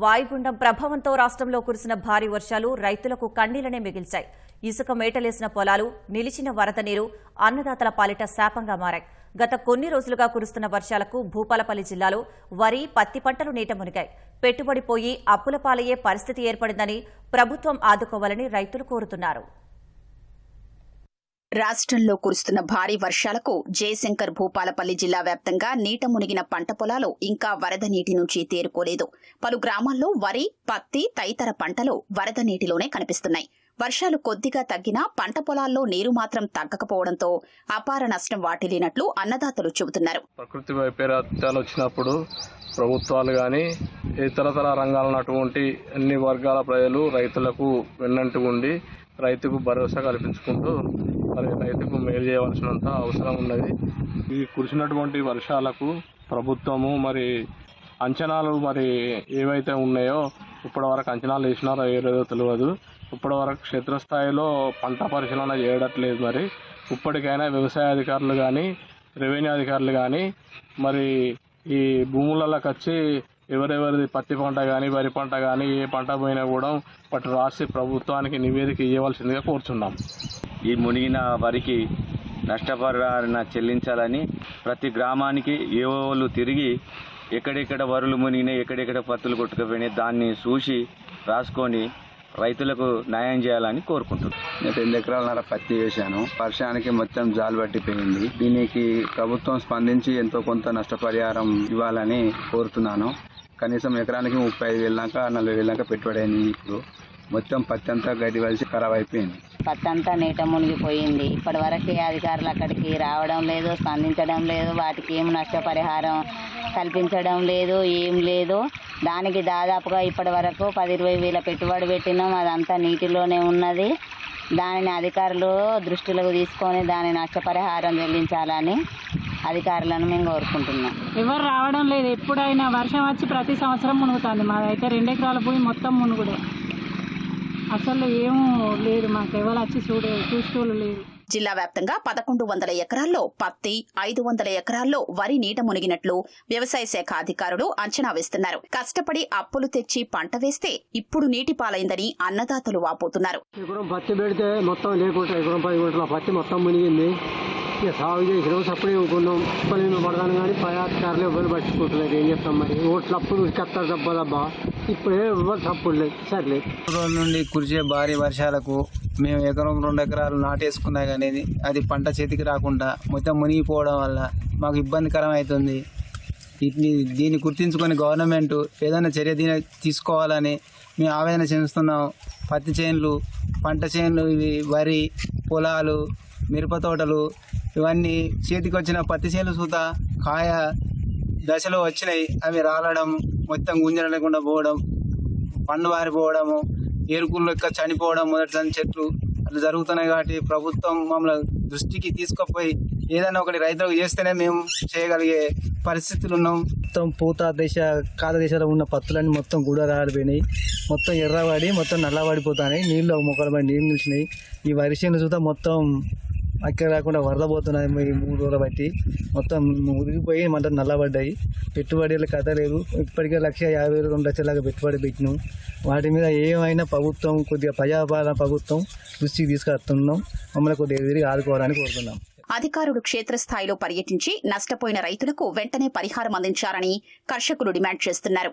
వాయుగుండం ప్రభావంతో రాష్ట్రంలో కురిసిన భారీ వర్షాలు రైతులకు కన్నీలనే మిగిల్చాయి. ఇసుక మేటలేసిన పొలాలు నిలిచిన వరద నీరు అన్నదాతల పాలిట శాపంగా మారాయి. గత కొన్ని రోజులుగా కురుస్తున్న వర్షాలకు భూపాలపల్లి జిల్లాలో వరి పత్తి పంటలు నీట మునిగాయి. పెట్టుబడి పోయి అప్పుల పాలయ్యే పరిస్థితి ఏర్పడిందని ప్రభుత్వం ఆదుకోవాలని రైతులు కోరుతున్నారు. రాష్ట్రంలో కురుస్తున్న భారీ వర్షాలకు జయశంకర్ భూపాలపల్లి జిల్లా వ్యాప్తంగా నీట మునిగిన పంట పొలాలు ఇంకా వరద నీటి నుంచి తేరుకోలేదు. పలు గ్రామాల్లో వరి పత్తి తదితర పంటలు వరద నీటిలోనే కనిపిస్తున్నాయి. వర్షాలు కొద్దిగా తగ్గినా పంట పొలాల్లో నీరు మాత్రం తగ్గకపోవడంతో అపార నష్టం వాటిల్లినట్లు అన్నదాతలు చెబుతున్నారు. ప్రకృతి వైపరీత్యాలు వచ్చినప్పుడు ప్రభుత్వాలు కానీ ఇతరతర రంగాలన్నటువంటి అన్ని వర్గాల ప్రజలు రైతులకు వెన్నంటి ఉండి రైతుకు భరోసా కల్పించుకుంటూ మరి రైతుకు మేలు చేయవలసినంత అవసరం ఉన్నది. ఈ కురిసినటువంటి వర్షాలకు ప్రభుత్వము మరి అంచనాలు మరి ఏవైతే ఉన్నాయో ఇప్పటి వరకు అంచనాలు వేసినారో ఏదో తెలియదు. ఇప్పటి వరకు క్షేత్రస్థాయిలో పంట పరిశీలన చేయడట్లేదు మరి. ఇప్పటికైనా వ్యవసాయ అధికారులు కానీ రెవెన్యూ అధికారులు కానీ మరి ఈ భూములలోకి వచ్చి ఎవరెవరిది పత్తి పంట కానీ వరి పంట కానీ ఏ పంట పోయినా కూడా వాటి రాసి ప్రభుత్వానికి నివేదిక ఇవ్వవలసిందిగా కోరుచున్నాం. ఈ మునిగిన వరికి నష్టపరిహారణ చెల్లించాలని ప్రతి గ్రామానికి ఏవోలు తిరిగి ఎక్కడెక్కడ వరులు మునిగినాయి ఎక్కడెక్కడ పత్తులు కొట్టుకుపోయినాయి దాన్ని చూసి రాసుకొని రైతులకు న్యాయం చేయాలని కోరుకుంటున్నాను నేను రెండు ఎకరాలన్నర పత్తి వేశాను. వర్షానికి మొత్తం జాలు పట్టిపోయింది. దీనికి ప్రభుత్వం స్పందించి ఎంతో కొంత నష్టపరిహారం ఇవ్వాలని కోరుతున్నాను. కనీసం ఎకరానికి ముప్పై ఐదు వేల దాకా నలభై వేల దాకా పెట్టుబడి అయింది ఇప్పుడు. మొత్తం పత్తి అంతా గడ్డి వలిసి ఖరాబ్ అయిపోయింది. పత్తంతా నీట మునిగిపోయింది. ఇప్పటి వరకు అధికారులు అక్కడికి రావడం లేదు స్పందించడం లేదు వాటికి ఏం నష్టపరిహారం కల్పించడం లేదు ఏం లేదు. దానికి దాదాపుగా ఇప్పటి వరకు పది ఇరవై వేల పెట్టుబడి పెట్టినాం. అదంతా నీటిలోనే ఉన్నది. దానిని అధికారులు దృష్టిలోకి తీసుకొని దాని నష్టపరిహారం చెల్లించాలని అధికారులను మేము కోరుకుంటున్నాం. ఎవరు రావడం లేదు. ఎప్పుడైనా వర్షం వచ్చి ప్రతి సంవత్సరం మునుగుతుంది. మాదైతే రెండు ఎకరాల భూమి మొత్తం మునుగుడే. అసలు ఏం లేదు మాకు ఎవరు వచ్చి చూడే చూసుకోలు లేదు జిల్లా వ్యాప్తంగా పదకొండు వందల ఎకరాల్లో పత్తి ఐదు వందల ఎకరాల్లో వరి నీట మునిగినట్లు వ్యవసాయ శాఖ అధికారులు అంచనా వేస్తున్నారు. కష్టపడి అప్పులు తెచ్చి పంట వేస్తే ఇప్పుడు నీటి పాలైందని అన్నదాతలు వాపోతున్నారు. ఎకరం పత్తి పెడితే మొత్తం లేకుండా ఎకరం పది గుంటల పత్తి మొత్తం మునిగింది. ఇక సాగు చేసిన సప్పుడే కొన్నాం పని పడతాను కానీ పై అధికారులు ఎవరు పట్టించుకుంటలేదు ఏం చెప్తాం మరి? ఓట్లు అప్పుడు ఉరికెత్తారు దెబ్బ దెబ్బ. ఇప్పుడే ఎవరు తప్పుడు లేదు సర్లేదు రోజుల నుండి కురిసే భారీ వర్షాలకు మేము ఎకరం రెండు ఎకరాలు నాటేసుకున్నా కానీ అది పంట చేతికి రాకుండా మొత్తం మునిగిపోవడం వల్ల మాకు ఇబ్బందికరం అవుతుంది. వీటిని దీన్ని గుర్తించుకొని గవర్నమెంట్ ఏదైనా చర్య దీని తీసుకోవాలని మేము ఆవేదన చెందుతున్నాం. పత్తి చేనులు పంట చేనులు ఇవి వరి పొలాలు మిరప తోటలు ఇవన్నీ చేతికి వచ్చిన పత్తి చేనులు సూత కాయ దశలో వచ్చినాయి. అవి రాలడం మొత్తం గుంజల లేకుండా పోవడం పండు వారిపోవడము ఏరుకులు లెక్క చనిపోవడం మొదటి చెట్లు అట్లా జరుగుతున్నాయి కాబట్టి ప్రభుత్వం మమ్మల్ని దృష్టికి తీసుకుపోయి ఏదైనా ఒకటి రైతులకు చేస్తేనే మేము చేయగలిగే పరిస్థితులు ఉన్నాం. మొత్తం పూత దేశ కాద దేశాలు ఉన్న పత్తులన్నీ మొత్తం గుడ రాలిపోయినాయి మొత్తం ఎర్రబడి మొత్తం నల్లబడిపోతున్నాయి. నీళ్ళు మొక్కలు పడి నీళ్ళు నిలిచినాయి. ఈ వరిసేను చూద్దాం మొత్తం అక్కడ రాకుండా వరద పోతున్నాయి ఈ మూడు రోజులు బట్టి. మొత్తం ఉరిగిపోయి మంట నల్లబడ్డాయి. పెట్టుబడుల కథ లేదు. ఇప్పటికే లక్ష యాభై వేలు రెండు లక్షలాగా పెట్టుబడి పెట్టినాం. వాటి మీద ఏమైనా ప్రభుత్వం కొద్దిగా ప్రజాపాలన ప్రభుత్వం దృష్టికి తీసుకొస్తున్నాం. మమ్మల్ని కొద్దిగా ఎదిరి ఆదుకోవడానికి కోరుతున్నాం. అధికారులు క్షేత్రస్థాయిలో పర్యటించి నష్టపోయిన రైతులకు వెంటనే పరిహారం అందించాలని కర్షకులు డిమాండ్ చేస్తున్నారు.